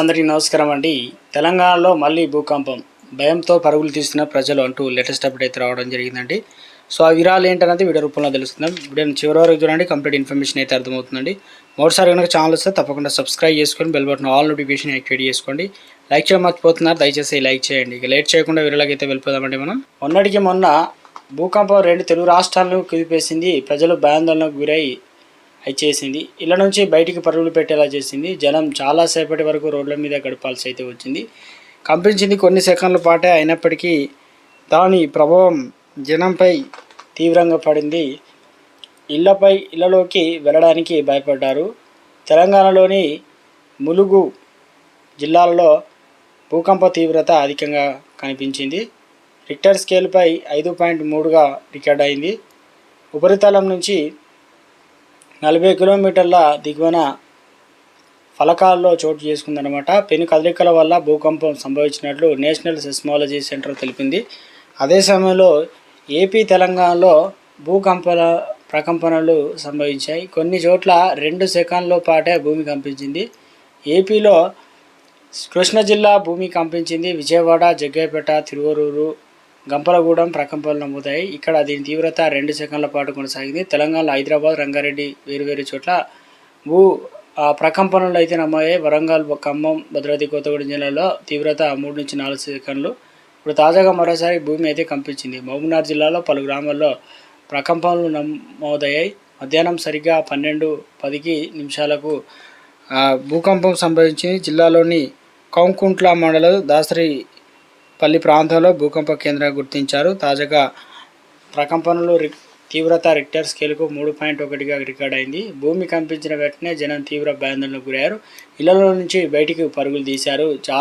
అందరికీ నమస్కారం అండి. తెలంగాణలో మళ్ళీ భూకంపం భయంతో పరుగులు తీస్తున్న ప్రజలు అంటూ లేటెస్ట్ అప్డేట్ అయితే రావడం జరిగిందండి. సో ఆ వివరాలు ఏంటనేది వీడియో రూపంలో తెలుస్తుందాం వీడియో చివరి వరకు చూడండి కంప్లీట్ ఇన్ఫర్మేషన్ అయితే అర్థమవుతుందండి. మరోసారి కనుక ఛానల్ వస్తే తప్పకుండా సబ్స్క్రైబ్ చేసుకొని bell button all notification activate చేసుకోండి. లైక్ చేయడం మర్చిపోతున్నారు దయచేసి లైక్ చేయండి. ఇక లేట్ చేయకుండా వీడియోలోకి అయితే వెళ్ళిపోదామండి మనం. మొన్నటికి మొన్న భూకంపం రెండు తెలుగు రాష్ట్రాలను కుదిపేసింది. ప్రజలు భయాందోళనకు గురై చేసింది. ఇళ్ళ నుంచి బయటికి పరుగులు పెట్టేలా చేసింది. జనం చాలాసేపటి వరకు రోడ్ల మీద గడపాల్సి అయితే వచ్చింది. కంపించింది కొన్ని సెకండ్ల పాటే అయినప్పటికీ దాని ప్రభావం జనంపై తీవ్రంగా పడింది. ఇళ్ళపై ఇళ్ళలోకి వెళ్ళడానికి భయపడ్డారు. తెలంగాణలోని ములుగు జిల్లాలలో భూకంప తీవ్రత అధికంగా కనిపించింది. రిక్టర్ స్కేల్పై ఐదు పాయింట్ మూడుగా రికార్డ్ అయింది ఉపరితలం నుంచి నలభై కిలోమీటర్ల దిగువన ఫలకాల్లో చోటు చేసుకుందనమాట పెను కదలికల వల్ల భూకంపం సంభవించినట్లు నేషనల్ సెస్మాలజీ సెంటర్ తెలిపింది. అదే సమయంలో ఏపీ తెలంగాణలో భూకంపల ప్రకంపనలు సంభవించాయి. కొన్ని చోట్ల రెండు సెకండ్ల పాటే భూమి కంపించింది. ఏపీలో కృష్ణా జిల్లా భూమి కంపించింది. విజయవాడ జగ్గైపేట తిరువరూరు గంపలగూడెం ప్రకంపనలు నమోదాయి ఇక్కడ దీని తీవ్రత రెండు సెకండ్ల పాటు కొనసాగింది. తెలంగాణలో హైదరాబాద్ రంగారెడ్డి వేరువేరు చోట్ల భూ ప్రకంపనలు అయితే నమోదయ్యాయి. వరంగల్ ఖమ్మం భద్రాద్రి కొత్తగూడెం జిల్లాలో తీవ్రత మూడు నుంచి నాలుగు సెకండ్లు. ఇప్పుడు తాజాగా మరోసారి భూమి అయితే కంపించింది. మహబూబ్నగర్ జిల్లాలో పలు గ్రామాల్లో ప్రకంపనలు నమోదయ్యాయి. మధ్యాహ్నం సరిగ్గా పన్నెండు పదికి నిమిషాలకు భూకంపం సంభవించింది. జిల్లాలోని కౌంకుంట్ల మండలం దాసరి పల్లి ప్రాంతంలో భూకంప కేంద్రంగా గుర్తించారు. తాజాగా ప్రకంపనలు తీవ్రత రిక్టర్ స్కేల్కు మూడు పాయింట్ ఒకటిగా రికార్డ్ అయింది. భూమి కంపించిన వెంటనే జనం తీవ్ర భయాందోళనకు గురయ్యారు. ఇళ్ళలో నుంచి బయటికి పరుగులు తీశారు. చాలా